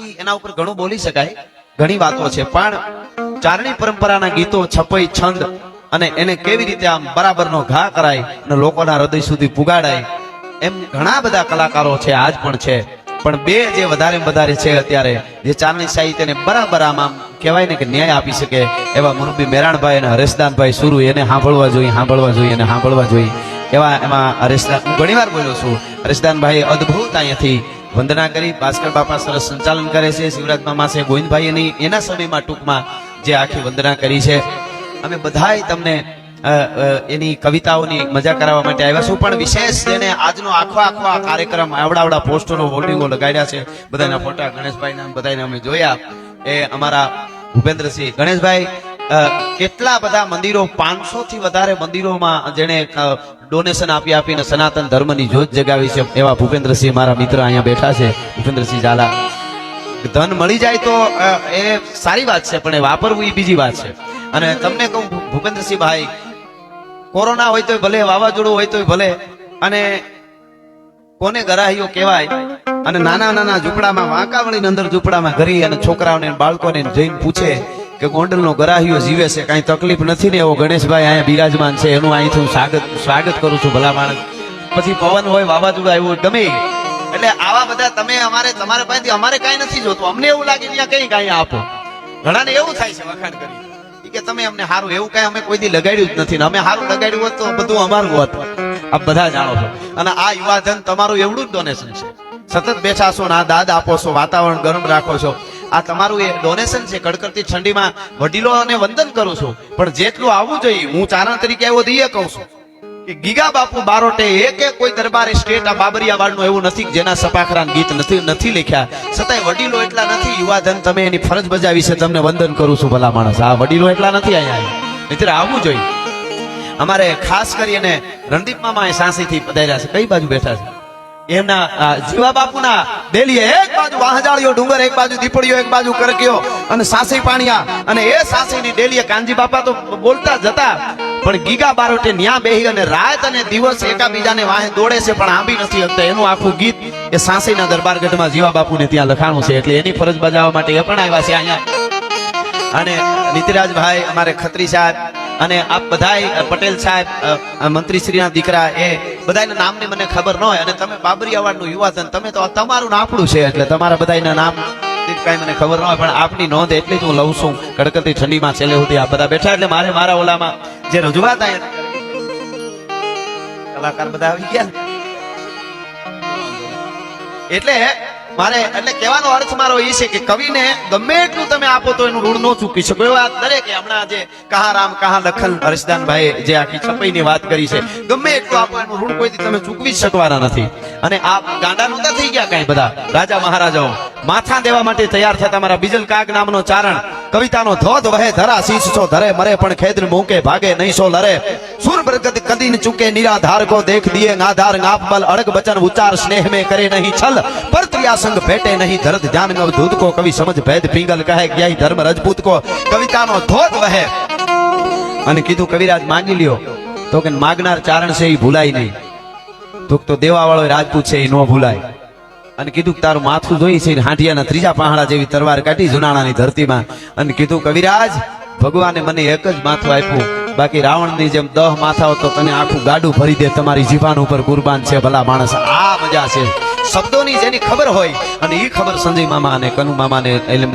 બાકી એના ઉપર ઘણું બોલી શકાય, ઘણી વાતો છે. પણ ચારણી પરંપરાના ગીતો છપઈ છંદ અને એને કેવી રીતે આમ બરાબરનો ઘા કરાય અને લોકોના હૃદય સુધી પુગાડાય, એમ ઘણા બધા કલાકારો છે, આજ પણ છે. પણ બે જે વધારે વધારે છે અત્યારે, જે ચારણી સાહિત્યને બરાબર આમ આમ કહેવાય ને કે ન્યાય આપી શકે, એવા મુરબી મેરાણભાઈ અને હરેશદાનભાઈ સુરુ એને સાંભળવા જોઈએ સાંભળવા જોઈએ અને સાંભળવા જોઈએ. એવા એમાં હરેશદાન, હું ઘણી વાર બોલ્યો છું હરેશદાનભાઈ અદ્ભુત અહીંયાથી વંદના કરી. ભાસ્કર બાપા સરસ સંચાલન કરે છે. શિવરાજ મામા છે ગોવિંદભાઈ એની એના સમયમાં ટૂંકમાં જે આખી વંદના કરી છે. અમે બધાય તમને એની કવિતાઓની મજા કરાવવા માટે આવ્યા છું. પણ વિશેષ જેને આજનો આખો આખો આ કાર્યક્રમ આવડાવડા પોસ્ટરો હોર્ડિંગો લગાડ્યા છે. બધાના ફોટા ગણેશભાઈના બધાને અમે જોયા. એ અમારા ભૂપેન્દ્રસિંહ. ગણેશભાઈ કેટલા બધા મંદિરો પાંચસો થી વધારે મંદિરોમાં જેને ડોનેશન આપી આપીને સનાતન ધર્મની જોત જગાવી છે એવા ભૂપેન્દ્રસિંહ મારા મિત્ર અહીંયા બેઠા છે. ભૂપેન્દ્રસિંહ ઝાલા, ધન મળી જાય તો એ સારી વાત છે, પણ એ વાપરવું એ બીજી વાત છે. અને તમને કહું ભૂપેન્દ્રસિંહ ભાઈ, કોરોના હોય તોય ભલે, વાવાઝોડું હોય તોય ભલે, અને કોને ગરાહીઓ કહેવાય? અને નાના નાના ઝૂંપડામાં, વાંકાવળીની અંદર ઝૂંપડામાં ઘરી અને છોકરાઓને બાળકોને જઈને પૂછે કે ગોંડલનો ગરાહીઓ જીવે છે, કાંઈ તકલીફ નથી ને એવો ગણેશભાઈ અહીંયા બિરાજમાન છે, એનું અહીંથી હું સ્વાગત સ્વાગત કરું છું ભલા માણસ. પછી પવન હોય, વાવાઝોડું આવ્યું ગમે. એટલે આવા બધા તમે અમારે, તમારા પાસેથી અમારે કાંઈ નથી જોતું. અમને એવું લાગે ત્યાં કઈ કાંઈ આપો. ઘણાને એવું થાય છે વખાણ કરી કે તમે અમને સારું એવું કાંઈ અમે કોઈ દી લગાડ્યું જ નથી અમે સારું લગાડ્યું હોત તો બધું અમારું હોત. આપ બધા જાણો છો. અને આ યુવાધન તમારું એવડું જ ડોનેશન છે. સતત બેસાશો ના દાદ આપો છો, વાતાવરણ ગરમ રાખો છો. આ તમારું એ ડોનેશન છે, કડકડતી ઠંડીમાં વડીલોને વંદન કરું છું. પણ જેટલું આવવું જોઈએ, હું ચારણ તરીકે આવ્યો તો એ કહું છું કે ગીગા બાપુ બારોટે એક કોઈ દરબાર સ્ટેટ આ બાબરિયાવાડનું એવું નથી જેના સપાખરા ગીત નથી નથી લખ્યા. છતાંય વડીલો એટલા નથી, યુવાધન તમે એની ફરજ બજાવી છે, તમને વંદન કરું છું ભલા માણસ. આ વડીલો એટલા નથી અહીંયા મિત્ર આવવું જોઈએ. અમારે ખાસ કરીને રણદીપ મામા એ સાંસીથી પધાર્યા છે. કઈ બાજુ બેઠા છે? એમના જીવા બાપુના ડેલીએ એક બાજુ વાહજાળીઓ ડુંગર, એક બાજુ દીપડીઓ, એક બાજુ કરકીઓ અને સાસી પાણીયા અને એ સાસીની ડેલીએ કાનજી બાપા તો બોલતા જતા, પણ ગીગા બારોટે ન્યા બેહી અને રાત અને દિવસ એકાબીજાને વાહે દોડે છે, પણ આંબી નથી હકતા. એનું આખું ગીત એ સાંસીના દરબારગઢમાં જીવા બાપુને ત્યાં લખાણું છે, એટલે એની ફરજ બજાવવા માટે એ પણ આવ્યા છે અહીંયા. અને નીતિરાજભાઈ, અમારે ખત્રી સાહેબ અને આપ બધાય પટેલ સાહેબ મંત્રીશ્રીના દીકરા એ બધાના નામને મને ખબર ન હોય અને તમે બાબરિયાવાડનું યુવાધન તમે તો તમારું નાપડું છે એટલે તમારા બધાના નામ કાંઈ મને ખબર ન હોય, પણ આપની નોંધ એટલી જ હું લઉં છું કડકતી ઠંડીમાં છેલ્લે સુધી આ બધા બેઠા એટલે મારે મારા ઓલામાં જે રજૂઆત થાય કલાકાર બધા આવી ગયા? એટલે મારે એટલે કહેવાનો અર્થ મારો એ છે કે કવિને ગમે એટલું તમે આપો તો એનું ઋણ ન ચૂકી શકો. એવા દરેકે હમણાં જે કહા રામ કહા દખલ હર્ષદાનભાઈ જે આખી છપાઈની વાત કરી છે, ગમે એટલું આપો એનું ઋણ કોઈથી તમે ચૂકવી શકવાના નથી. અને આ ગાંડા નતા થઈ ગયા કઈ બધા? રાજા, મહારાજાઓ, માથા દેવા માટે તૈયાર થયા મારા બીજલ કાગ નામનો ચારણ. કવિતાનો ધોધ વહે, ધરા શીશ છો, ધરે, મરે, પણ ખેદ મૂકે, ભાગે નહીં સો લરે. સુર બરગત કદી ચૂકે, નિરાધાર કો દેખ દિયે નાધાર નાપ બલ અડગ બચન ઉચાર સ્નેહ મે કરે નહીં છલ. પર માયા સંગ ભેટે નહીં ધરત ધ્યાન નો ધૂત કો કવિ સમજ ભેદ, પિંગલ કહે જ્ઞાહી ધર્મ રજપૂત કો. કવિતાનો ધોધ વહે. અને કીધું કવિરાજ માંગી લ્યો, તો કે માગનાર ચારણ છે, એ ભૂલાય નહીં. તો તો દેવાવાળો રાજપૂત છે, એ નો ભૂલાય. અને કીધું તારું માથું જોઈ છે હાંઠિયાના ત્રીજા પહાડા જેવી તરવાર કાઢી જુનાળાની ધરતીમાં. અને કીધું, કવિરાજ, ભગવાને મને એક જ માથું આપ્યું. બાકી રાવણની જેમ દહ માથા હોય તો તને આખું ગાડું ભરી દે, તમારી જીવાન ઉપર કુરબાન છે, ભલા માણસ. આ મજા છે. શબ્દોની જેની ખબર હોય, અને એ ખબર સંજય મામા અને કનુ મામાને એટલે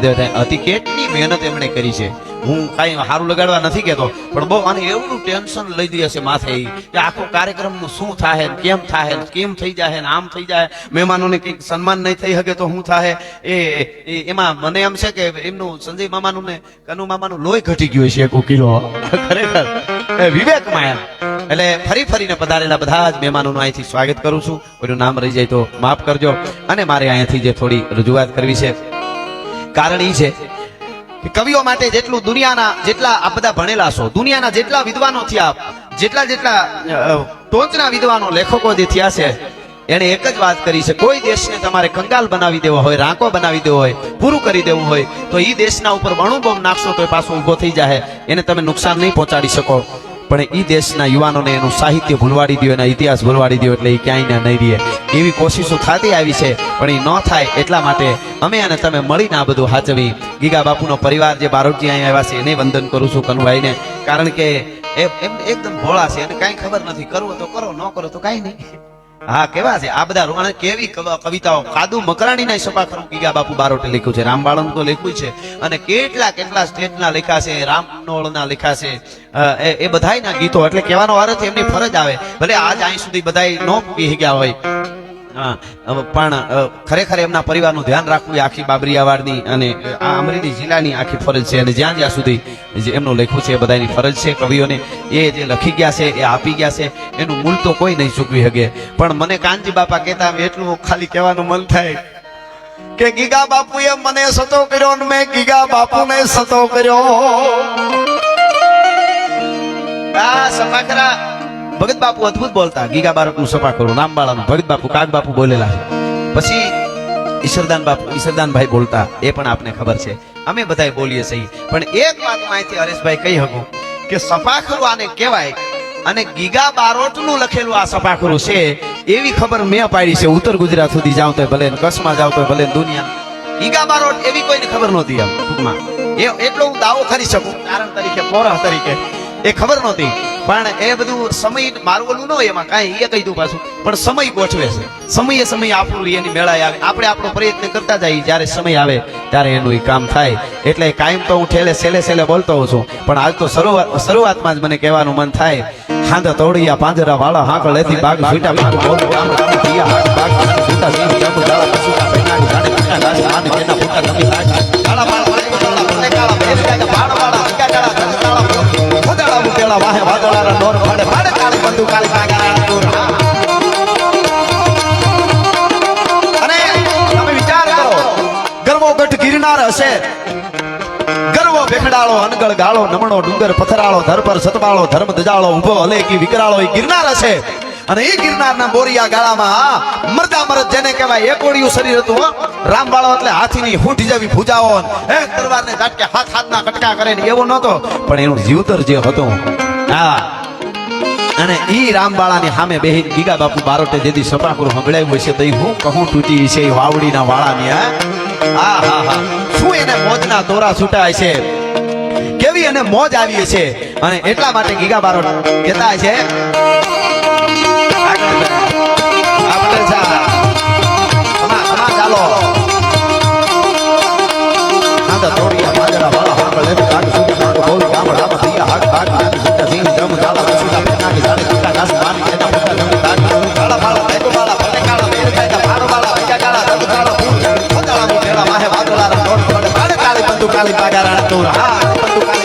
હતી કેટલી મહેનત એમણે કરી છે. હું કાંઈ સારું લગાડવા નથી કહેતો, પણ બહુ આને એવું ટેન્શન લઈ દે છે માથે કે આખો કાર્યક્રમનું શું થાય કેમ થાય કેમ થઈ જાય ને આમ થઈ જાય મહેમાનોને કંઈક સન્માન નહીં થઈ શકે તો શું થાય એ એમાં મને એમ છે કે એમનું સંજય મામાનું ને કનુ મામાનું લોહી ઘટી ગયું છે એક કિલો. ખરેખર. વિવેક એમ. એટલે ફરી ફરીને પધારેલા બધા જ મહેમાનોનું અહીંથી સ્વાગત કરું છું. કોઈનું નામ રહી જાય તો માફ કરજો. અને મારે અહીંયાથી જે થોડી રજૂઆત કરવી છે, કારણ એ છે કવિઓ માટે જેટલું દુનિયાના જેટલા આ બધા ભણેલા છો, દુનિયાના જેટલા વિદ્વાનો થયા, જેટલા જેટલા ટોચના વિદ્વાનો, લેખકો જે થયા છે, એણે એક જ વાત કરી છે, કોઈ દેશને તમારે કંગાલ બનાવી દેવો હોય, રાંકો બનાવી દેવો હોય, પૂરું કરી દેવું હોય, તો એ દેશના ઉપર વણું બોમ્બ નાખશો તો એ પાછો ઊભો થઈ જાય એને તમે નુકસાન નહીં પહોંચાડી શકો. પણ એ દેશના યુવાનોને એનું સાહિત્ય ભૂલવાડી દો એના ઇતિહાસ ભૂલવાડી દો એટલે એ ક્યાંય નહીં રહે એવી કોશિશો થતી આવી છે, પણ એ ન થાય એટલા માટે અમે અને તમે મળીને આ બધું હાચવી ગીગા બાપુનો પરિવાર જે બારોટજી અહીંયા આવ્યા છે, એને વંદન કરું છું કનુભાઈને. કારણ કે એમ એકદમ ભોળા છે અને કાંઈ ખબર નથી. કરવું તો કરો, ન કરો તો કાંઈ નહીં. હા, કેવા છે? આ બધા રોણ કેવી કવિતાઓ? કાદુ મકરાણી ને સફા કરું, ગીગા બાપુ બારોટે લખ્યું છે. રામબાળન તો લખ્યું છે. અને કેટલા કેટલા સ્ટેટના લખ્યા છે, રામનોળના લખ્યા છે. એ બધા બધાયના ગીતો. એટલે કહેવાનો અર્થ એમની ફરજ આવે. ભલે આજ અહીં સુધી બધાય ન પી ગયા હોય. પણ ખરેખર એમના પરિવારનું ધ્યાન રાખવું એ આખી બાબરિયાવાડની અને આ અમરેલી જિલ્લાની આખી ફરજ છે. અને જ્યાં જ્યાં સુધી જે એમનું લખ્યું છે એ બધાની ફરજ છે કવિઓને, એ જે લખી ગયા છે, એ આપી ગયા છે, એનું મૂળ તો કોઈ નહીં ચૂકવી શકે. પણ મને કાનજી બાપા કહેતા એટલું ખાલી કહેવાનું મન થાય કે ગીગા બાપુએ મને સતો કર્યો અને મેં ગીગા બાપુને સતો કર્યો. આ સફાકરા ભગત બાપુ અદભુત બોલતા. ગીગા બારકનું સફાકરું નામબાળાનું ભગત બાપુ, કાગ બાપુ બોલેલા. પછી ઈશ્વરદાન બાપુ ઈશ્વરદાનભાઈ બોલતા. એ પણ આપને ખબર છે. અમે બધાય બોલીએ છીએ. પણ એક વાત માહિતી હરેશભાઈ કહી શકું કે સફાખરું આને કહેવાય અને ગીગા બારોટનું લખેલું આ સપાખરું છે, એવી ખબર મેં પાડી છે. ઉત્તર ગુજરાત સુધી જાવ તો ભલે ને કચ્છમાં જાવ તો ભલે દુનિયા. ગીગા બારોટ એવી કોઈને ખબર નહોતી આમ ટૂંકમાં. એટલો હું દાવો કરી શકું. કારણ તરીકે પોરા તરીકે. એ ખબર નહોતી. પણ એ બધું સમય મારું ઓલું ન હોય એમાં, કાંઈ, એ કહી દઉં પાછું. પણ સમય ગોઠવે છે. સમયે સમય આપણું એની મેળાએ આવે. આપણે આપણો પ્રયત્ન કરતા જઈએ. જ્યારે સમય આવે, ત્યારે એનું એ કામ થાય. એટલે કાયમ તો હું ઠેલે સેલે સેલે બોલતો હોઉં છું. પણ આજ તો શરૂઆત શરૂઆતમાં જ મને કહેવાનું મન થાય. હાંધા તોડિયા, પાંજરા વાળા, હાંકળ લેતી બાગ છૂટા બાગ બોલ બાગ છૂટા સિંહ જંબુ દાળા કસુટા પૈનાડી સાડે પીટા ગાસ આને, કેના ફૂટા તમે ગરવો અનગળ ગાળો નમણો, ડુંગર, પથરાળો ધરપર સતબાળો ધર્મ ધજાળો, ઊભો હલેકી વિકરાળો, એ ગિરનાર હશે. અને એ ગિરનારના બોરિયા ગાળામાં મરદા મરદ જેને કહેવાય એકોડિયું શરીર હતું, હો. રામબાળો એટલે હાથીની હુંઠી જેવી ભૂજાઓ એ તલવારને ઝાટકે હાથ હાથના કટકા કરે ને એવો નહોતો, પણ એનું જીવતર જે હતું, હા. અને ઈ રામબાળાની સામે બેહી ગીગા બાપુ બારોટે જેદી સપાકરું હોય છે તો હું કહું તૂટી છે વાવડીના વાળાની, હા. હા હા શું એને મોજના દોરા છૂટાય છે કેવી અને મોજ આવી છે અને એટલા માટે ગીગા બારોટ કહેતા છે કાલી પાડા રાણા તુર હા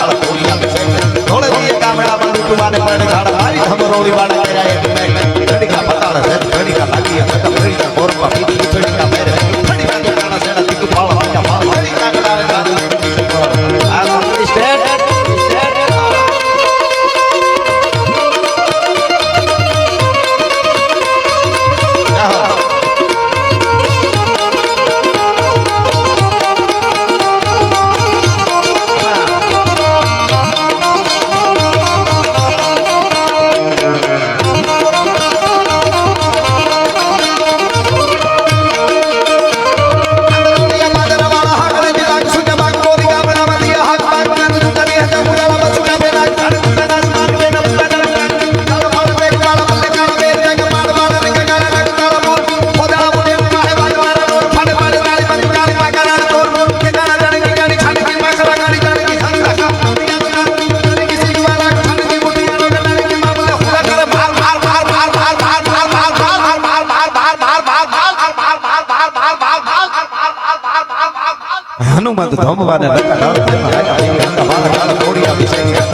હનુમંત ધમવાને લકા ડાળ તેમાં રાજા દેવી અંગા બાળા કાળા તોડિયા વિશે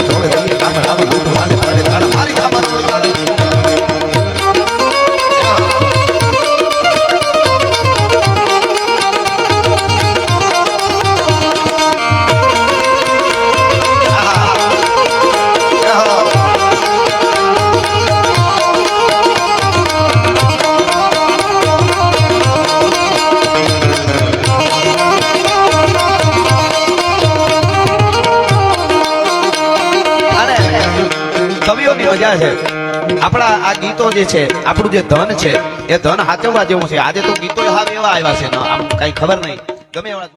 મજા છે. આપણા આ ગીતો જે છે, આપણું જે ધન છે, એ ધન હાચવવા જેવું છે. આજે તો ગીતો હાવ એવા આવ્યા છે. આમ કઈ ખબર નહીં. ગમે એવા